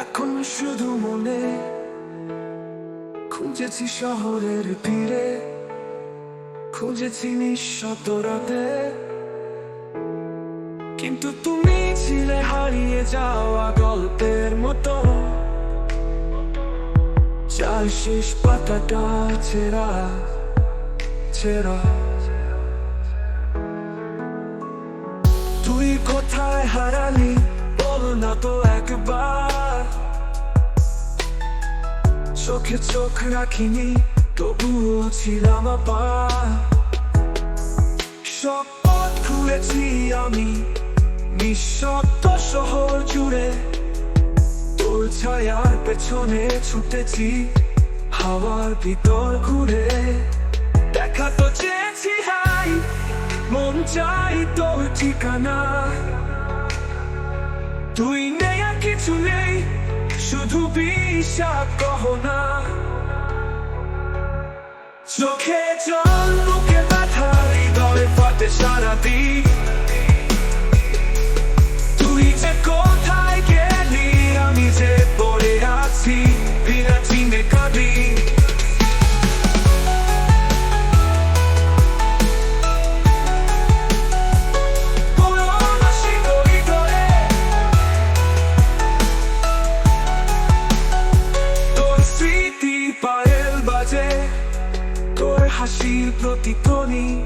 এখন শুধু মনে। খুঁজেছি শহরের তীরে, খুঁজেছি নিঃশব্দ কিন্তু তুমি ছিলে হারিয়ে যাওয়া গল্পের মতো। চার শেষ পাতাটা ছেঁড়া ছেঁড়া। তুই হারালি, বল না তো একবার। চোখে চোখ রাখিনি, তবুও ছিলাম আবার সব পথ ঘুরেছি আমি, নিঃশব্দ শহর জুড়ে। তোর ছায়ার পেছনে ছুটেছি, হাওয়ার ভিতর ঘুরে। দেখা তো চেয়েছি, হাই, মন চাই তোর ঠিকানা। তুই নেয়া কিছু নেই শুধু বিষা কহ না চোখে জল প্রতিধ্বনি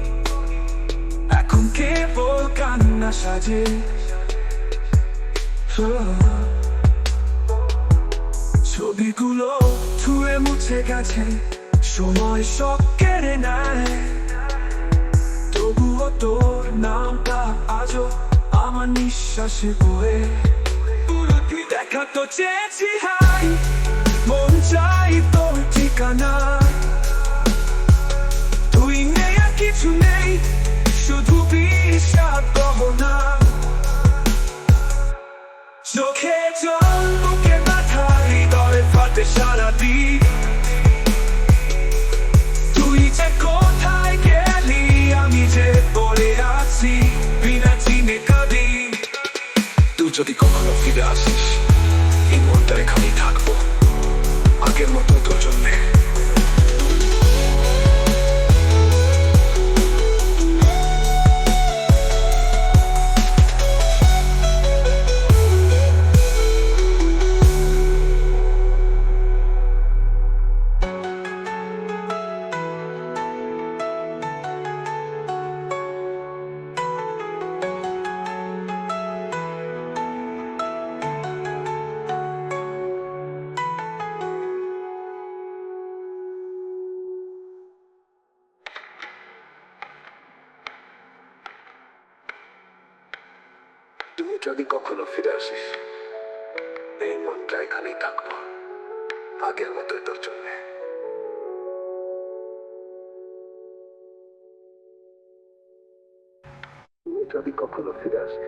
এখন কেবল কান্না সাজে। ছবিগুলো ছুঁয়ে মুছে গেছে। সময় সব কেড়ে নেয়। তবুও তোর নামটা আজও আমার নিঃশ্বাসে বয়ে। দেখা তো চেয়েছি, হাই। মন চাই তোর ঠিকানা। আগের মতো তুই যদি কখনো ফিরে আসিস, এই মনটা এখানেই থাকব। আগের মতোই তোর জন্যে যদি কখনো ফিরে আসে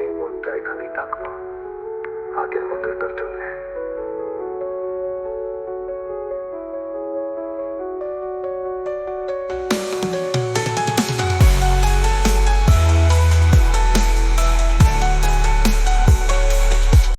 এই মনটা এখানেই থাকব। আগের মতো